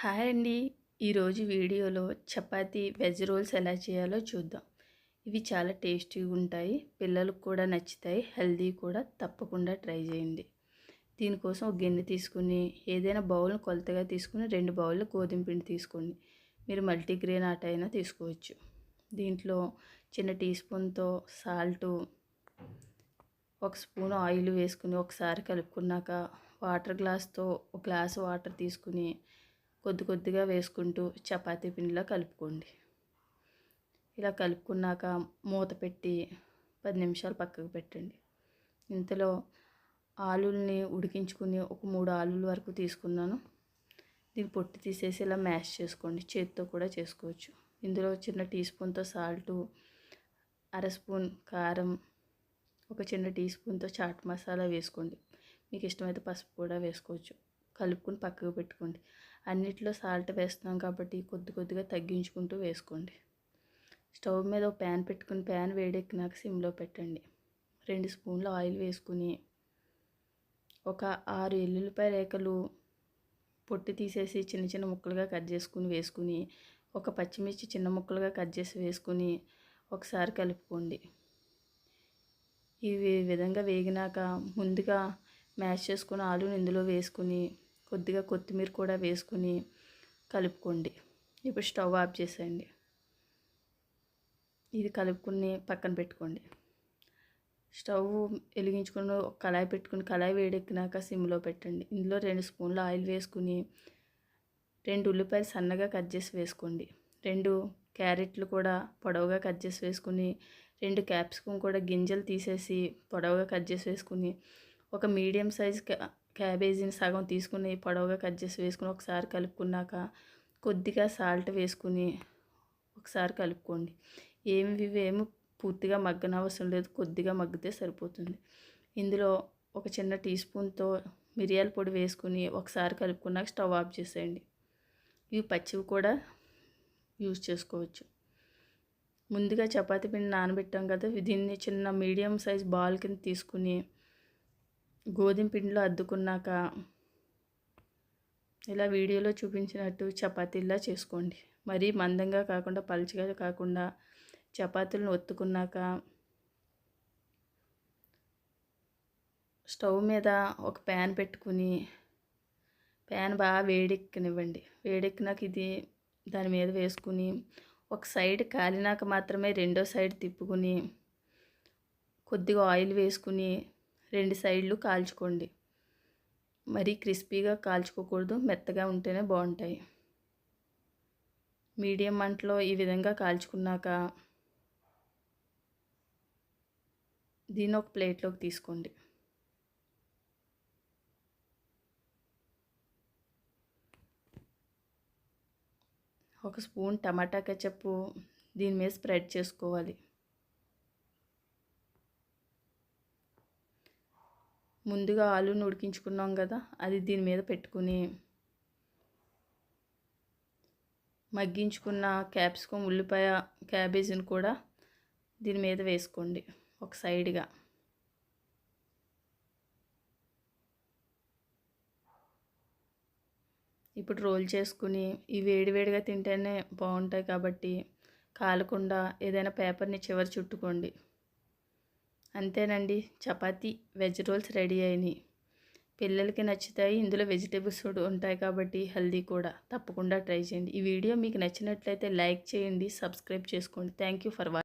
Hi అండి. ఈరోజు వీడియోలో చపాతీ వెజ్ రోల్స్ ఎలా చేయాలో చూద్దాం. ఇవి చాలా టేస్టీగా ఉంటాయి పిల్లలకు కూడా నచ్చుతాయి హెల్దీ కూడా తప్పకుండా ట్రై చేయండి. దీనికోసం ఒక గిన్నె తీసుకుని ఏదైనా బౌల్ కొలతగా తీసుకుని రెండు బౌళ్ళు గోధుమ పిండి తీసుకోండి. మీరు మల్టీగ్రెయిన్ ఆట అయినా తీసుకోవచ్చు. దీంట్లో చిన్న టీ స్పూన్తో సాల్టు ఒక స్పూన్ ఆయిల్ వేసుకుని ఒకసారి కలుపుకున్నాక వాటర్ గ్లాస్తో ఒక గ్లాస్ వాటర్ తీసుకుని కొద్ది కొద్దిగా వేసుకుంటూ చపాతీ పిండిలో కలుపుకోండి. ఇలా కలుపుకున్నాక మూత పెట్టి పది నిమిషాలు పక్కకు పెట్టండి. ఇంతలో ఆలుల్ని ఉడికించుకుని ఒక మూడు ఆలుల వరకు తీసుకున్నాను. దీన్ని పొట్టి తీసేసి ఇలా మ్యాష్ చేసుకోండి. చేతితో కూడా చేసుకోవచ్చు. ఇందులో చిన్న టీ స్పూన్తో సాల్టు అర స్పూన్ కారం ఒక చిన్న టీ స్పూన్తో చాట్ మసాలా వేసుకోండి. మీకు ఇష్టమైతే పసుపు కూడా వేసుకోవచ్చు. కలుపుకొని పక్కకు పెట్టుకోండి. అన్నిట్లో సాల్ట్ వేస్తున్నాం కాబట్టి కొద్ది కొద్దిగా తగ్గించుకుంటూ వేసుకోండి. స్టవ్ మీద ఒక ప్యాన్ పెట్టుకుని ప్యాన్ వేడెక్కినాక సిమ్లో పెట్టండి. రెండు స్పూన్లు ఆయిల్ వేసుకుని ఒక ఆరు ఎల్లుల్లిపాయ రేఖలు పొట్టి తీసేసి చిన్న చిన్న ముక్కలుగా కట్ చేసుకుని వేసుకుని ఒక పచ్చిమిర్చి చిన్న ముక్కలుగా కట్ చేసి వేసుకుని ఒకసారి కలుపుకోండి. ఇవి విధంగా వేగినాక ముందుగా మ్యాష్ చేసుకున్న ఆలుని ఇందులో వేసుకుని కొద్దిగా కొత్తిమీర కూడా వేసుకుని కలుపుకోండి. ఇప్పుడు స్టవ్ ఆఫ్ చేసేయండి. ఇది కలుపుకుని పక్కన పెట్టుకోండి. స్టవ్ వెలిగించుకుని ఒక కళాయి పెట్టుకుని కళాయి వేడెక్కినాక సిమ్లో పెట్టండి. ఇందులో రెండు స్పూన్లు ఆయిల్ వేసుకుని రెండు ఉల్లిపాయలు సన్నగా కట్ చేసి వేసుకోండి. రెండు క్యారెట్లు కూడా పొడవుగా కట్ చేసి వేసుకుని రెండు క్యాప్సికమ్ కూడా గింజలు తీసేసి పొడవుగా కట్ చేసి వేసుకుని ఒక మీడియం సైజ్ క్యాబేజీని సగం తీసుకుని పొడవుగా కట్ చేసి వేసుకుని ఒకసారి కలుపుకున్నాక కొద్దిగా సాల్ట్ వేసుకుని ఒకసారి కలుపుకోండి. ఏమి ఇవేమి పూర్తిగా మగ్గనవసరం లేదు కొద్దిగా మగ్గితే సరిపోతుంది. ఇందులో ఒక చిన్న టీ స్పూన్తో మిరియాల పొడి వేసుకుని ఒకసారి కలుపుకున్నాక స్టవ్ ఆఫ్ చేసేయండి. ఇవి పచ్చివి కూడా యూజ్ చేసుకోవచ్చు. ముందుగా చపాతీ పిండి నానబెట్టాం కదా దీన్ని చిన్న మీడియం సైజ్ బాల్ కింద తీసుకుని గోధుమ పిండిలో అద్దుకున్నాక ఇలా వీడియోలో చూపించినట్టు చపాతీలా చేసుకోండి. మరీ మందంగా కాకుండా పలుచగా కాకుండా చపాతీలను ఒత్తుకున్నాక స్టవ్ మీద ఒక ప్యాన్ పెట్టుకుని ప్యాన్ బాగా వేడెక్కనివ్వండి. వేడెక్కినాక ఇది దాని మీద వేసుకుని ఒక సైడ్ కాలినాక మాత్రమే రెండో సైడ్ తిప్పుకుని కొద్దిగా ఆయిల్ వేసుకుని రెండు సైడ్లు కాల్చుకోండి. మరీ క్రిస్పీగా కాల్చుకోకూడదు మెత్తగా ఉంటేనే బాగుంటాయి. మీడియం మంటలో ఈ విధంగా కాల్చుకున్నాక దీన్ని ఒక ప్లేట్లోకి తీసుకోండి. ఒక స్పూన్ టమాటా కెచప్పు దీని మీద స్ప్రెడ్ చేసుకోవాలి. ముందుగా ఆలుని ఉడికించుకున్నాం కదా అది దీని మీద పెట్టుకుని మగ్గించుకున్న క్యాప్సికం ఉల్లిపాయ క్యాబేజీని కూడా దీని మీద వేసుకోండి ఒక సైడ్గా. ఇప్పుడు రోల్ చేసుకుని ఈ వేడివేడిగా తింటేనే బాగుంటాయి కాబట్టి కాలకుండా ఏదైనా పేపర్ని చివరి చుట్టుకోండి. అంతేనండి. చపాతీ వెజ్ రోల్స్ రెడీ అయినాయి. పిల్లలకి నచ్చుతాయి ఇందులో వెజిటేబుల్స్ ఉంటాయి కాబట్టి హెల్దీ కూడా. తప్పకుండా ట్రై చేయండి. ఈ వీడియో మీకు నచ్చినట్లయితే లైక్ చేయండి సబ్స్క్రైబ్ చేసుకోండి. Thank you for watching